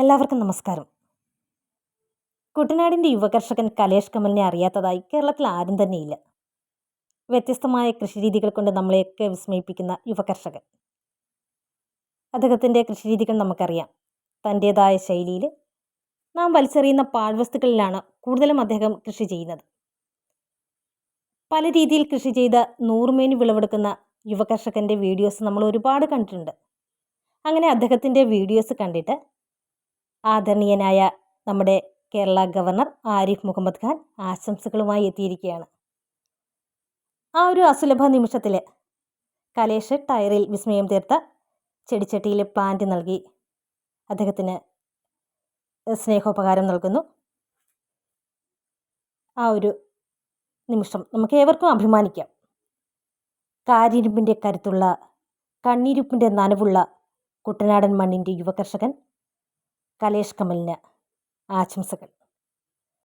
എല്ലാവർക്കും നമസ്കാരം. കുട്ടനാടിന്റെ യുവകർഷകൻ കലേഷ് കമലിനെ അറിയാത്തതായി കേരളത്തിൽ ആരും തന്നെയില്ല. വ്യത്യസ്തമായ കൃഷിരീതികൾ കൊണ്ട് നമ്മളെയൊക്കെ വിസ്മയിപ്പിക്കുന്ന യുവകർഷകൻ. അദ്ദേഹത്തിന്റെ കൃഷിരീതികൾ നമുക്കറിയാം. തന്റേതായ ശൈലിയിൽ നാം വലിച്ചെറിയുന്ന പാഴ്വസ്തുക്കളിലാണ് കൂടുതലും അദ്ദേഹം കൃഷി ചെയ്യുന്നത്. പല രീതിയിൽ കൃഷി ചെയ്ത നൂറുമേനി വിളവെടുക്കുന്ന യുവകർഷകന്റെ വീഡിയോസ് നമ്മൾ ഒരുപാട് കണ്ടിട്ടുണ്ട്. അങ്ങനെ അദ്ദേഹത്തിന്റെ വീഡിയോസ് കണ്ടിട്ട് ആദരണീയനായ നമ്മുടെ കേരള ഗവർണർ ആരിഫ് മുഹമ്മദ് ഖാൻ ആശംസകളുമായി എത്തിയിരിക്കുകയാണ്. ആ ഒരു അസുലഭ നിമിഷത്തിൽ കലേഷ് ടയറിൽ വിസ്മയം തീർത്ത ചെടിച്ചട്ടിയിൽ പ്ലാന്റ് നൽകി. അദ്ദേഹത്തിന് സ്നേഹോപകാരം നൽകുന്നു. ആ ഒരു നിമിഷം നമുക്ക് ഏവർക്കും അഭിമാനിക്കാം. കാരിരുമ്പിന്റെ കരുത്തുള്ള കണ്ണീരുപ്പിന്റെ നനവുള്ള കുട്ടനാടൻ മണ്ണിന്റെ യുവകർഷകൻ കലേഷ് കമലിന് ആശംസകൾ.